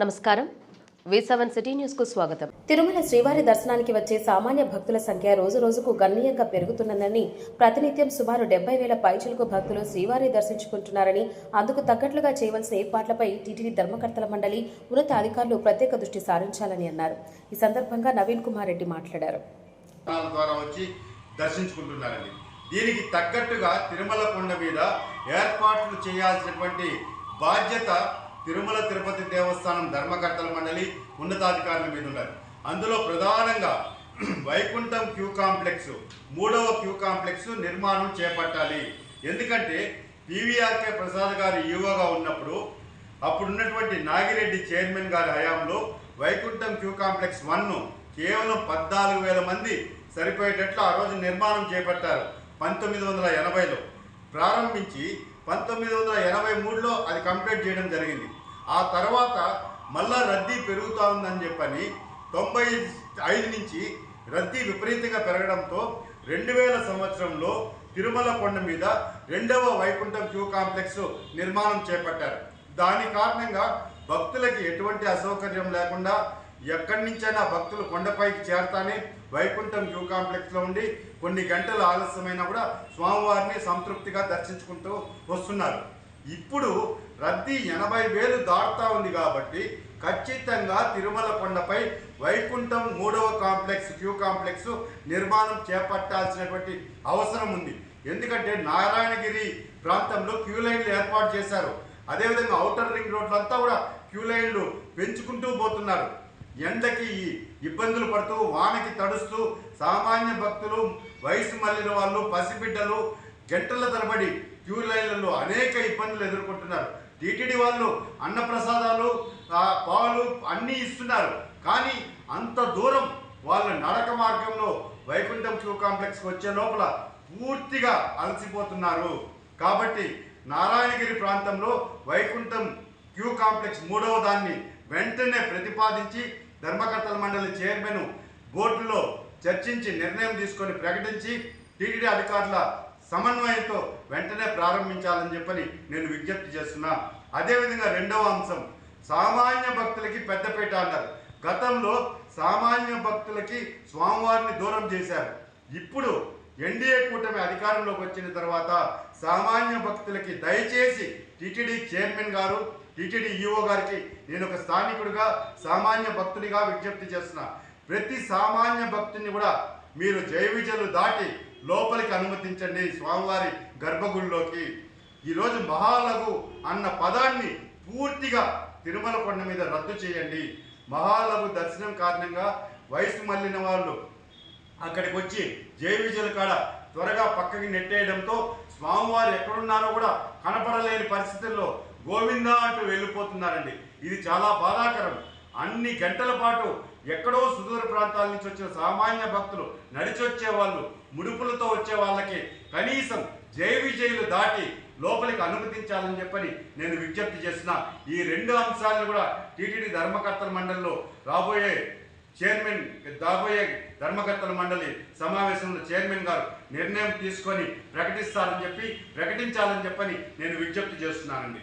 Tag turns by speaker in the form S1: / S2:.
S1: నమస్కారం. Seven city న్యూస్కు స్వాగతం.
S2: తిరుమల శ్రీవారి దర్శనానికి వచ్చే సామాన్య భక్తుల సంఖ్య రోజు రోజుకు గణనీయంగా పెరుగుతున్నదని ప్రతినిత్యం సుమారు డెబ్బై వేల పైచులకు భక్తులు శ్రీవారి దర్శించుకుంటున్నారని అందుకు తగ్గట్లుగా చేయవలసిన ఏర్పాట్లపై టీటీడీ ధర్మకర్తల మండలి ఉన్నత అధికారులు ప్రత్యేక దృష్టి సారించాలని అన్నారు. ఈ సందర్భంగా నవీన్ కుమార్ రెడ్డి మాట్లాడారు.
S3: ద్వారా వచ్చి దీనికి తగ్గట్టుగా తిరుమల కొండ మీద ఏర్పాట్లు చేయాల్సినటువంటి బాధ్యత తిరుమల తిరుపతి దేవస్థానం ధర్మకర్తల మండలి ఉన్నతాధికారుల మీద ఉన్నారు అందులో ప్రధానంగా వైకుంఠం క్యూ కాంప్లెక్స్ మూడవ క్యూ కాంప్లెక్స్ నిర్మాణం చేపట్టాలి. ఎందుకంటే పివిఆర్కే ప్రసాద్ గారు ఈవోగా ఉన్నప్పుడు అప్పుడున్నటువంటి నాగిరెడ్డి చైర్మన్ గారి హయాంలో వైకుంఠం క్యూ కాంప్లెక్స్ వన్ను కేవలం పద్నాలుగు వేల మంది సరిపోయేటట్లు ఆ రోజు నిర్మాణం చేపట్టారు పంతొమ్మిది వందల ఎనభైలో. ప్రారంభించి పంతొమ్మిది వందల ఎనభై మూడులో అది కంప్లీట్ చేయడం జరిగింది. ఆ తర్వాత మళ్ళా రద్దీ పెరుగుతూ ఉందని చెప్పని తొంభై ఐదు నుంచి రద్దీ విపరీతంగా పెరగడంతో రెండు వేల సంవత్సరంలో తిరుమల కొండ మీద రెండవ వైకుంఠం క్యూ కాంప్లెక్స్ నిర్మాణం చేపట్టారు. దాని కారణంగా భక్తులకి ఎటువంటి అసౌకర్యం లేకుండా ఎక్కడి నుంచైనా భక్తులు కొండపైకి చేరతానే వైకుంఠం క్యూ కాంప్లెక్స్లో ఉండి కొన్ని గంటలు ఆలస్యమైనా కూడా స్వామివారిని సంతృప్తిగా దర్శించుకుంటూ వస్తున్నారు. ఇప్పుడు రద్దీ ఎనభై వేలు దాటుతా ఉంది కాబట్టి ఖచ్చితంగా తిరుమల కొండపై వైకుంఠం మూడవ కాంప్లెక్స్ క్యూ కాంప్లెక్స్ నిర్మాణం చేపట్టాల్సినటువంటి అవసరం ఉంది. ఎందుకంటే నారాయణగిరి ప్రాంతంలో క్యూ లైన్లు ఏర్పాటు చేశారు. అదేవిధంగా అవుటర్ రింగ్ రోడ్లంతా కూడా క్యూ లైన్లు పెంచుకుంటూ పోతున్నారు. ఎండకి ఇబ్బందులు పడుతూ వానకి తడుస్తూ సామాన్య భక్తులు వయసు మళ్ళిన వాళ్ళు పసిబిడ్డలు గంటల తరబడి క్యూ లైన్లలో అనేక ఇబ్బందులు ఎదుర్కొంటున్నారు. టీటీడీ వాళ్ళు అన్నప్రసాదాలు పాలు అన్నీ ఇస్తున్నారు. కానీ అంత దూరం వాళ్ళ నడక మార్గంలో వైకుంఠం క్యూ కాంప్లెక్స్కి వచ్చే లోపల పూర్తిగా అలసిపోతున్నారు. కాబట్టి నారాయణగిరి ప్రాంతంలో వైకుంఠం క్యూ కాంప్లెక్స్ మూడవ దాన్ని వెంటనే ప్రతిపాదించి ధర్మకర్తల మండలి చైర్మన్ బోర్డులో చర్చించి నిర్ణయం తీసుకొని ప్రకటించి టీటీడీ అధికారుల సమన్వయంతో వెంటనే ప్రారంభించాలని చెప్పని నేను విజ్ఞప్తి చేస్తున్నా. అదేవిధంగా రెండవ అంశం సామాన్య భక్తులకి పెద్దపీట అన్నారు. గతంలో సామాన్య భక్తులకి స్వామివారిని దూరం చేశారు. ఇప్పుడు ఎన్డీఏ కూటమి అధికారంలోకి వచ్చిన తర్వాత సామాన్య భక్తులకి దయచేసి టీటీడీ చైర్మన్ గారు టీటీడీ ఈఓ గారికి నేను ఒక స్థానికుడిగా సామాన్య భక్తుడిగా విజ్ఞప్తి చేస్తున్నా. ప్రతి సామాన్య భక్తుని కూడా మీరు జైవిజలు దాటి లోపలికి అనుమతించండి స్వామివారి గర్భగుడిలోకి. ఈరోజు మహాలఘు అన్న పదాన్ని పూర్తిగా తిరుమల కొండ మీద రద్దు చేయండి. మహాలఘు దర్శనం కారణంగా వయసు మళ్ళిన వాళ్ళు అక్కడికి వచ్చి జై విజయుల కాడ త్వరగా పక్కకి నెట్టేయడంతో స్వామివారు ఎక్కడున్నారో కూడా కనపడలేని పరిస్థితుల్లో గోవిందా అంటూ వెళ్ళిపోతున్నారండి. ఇది చాలా బాధాకరం. అన్ని గంటల పాటు ఎక్కడో సుదూర ప్రాంతాల నుంచి వచ్చిన సామాన్య భక్తులు నడిచొచ్చే వాళ్ళు ముడుపులతో వచ్చే వాళ్ళకి కనీసం జై విజయులు దాటి లోపలికి అనుమతించాలని చెప్పని నేను విజ్ఞప్తి చేసిన ఈ రెండు అంశాలను కూడా టీటీడీ ధర్మకర్తల మండలిలో రాబోయే చైర్మన్ దాబోయే ధర్మకర్తల మండలి సమావేశంలో చైర్మన్ గారు నిర్ణయం తీసుకొని ప్రకటిస్తారని చెప్పి ప్రకటించాలని చెప్పని నేను విజ్ఞప్తి చేస్తున్నానండి.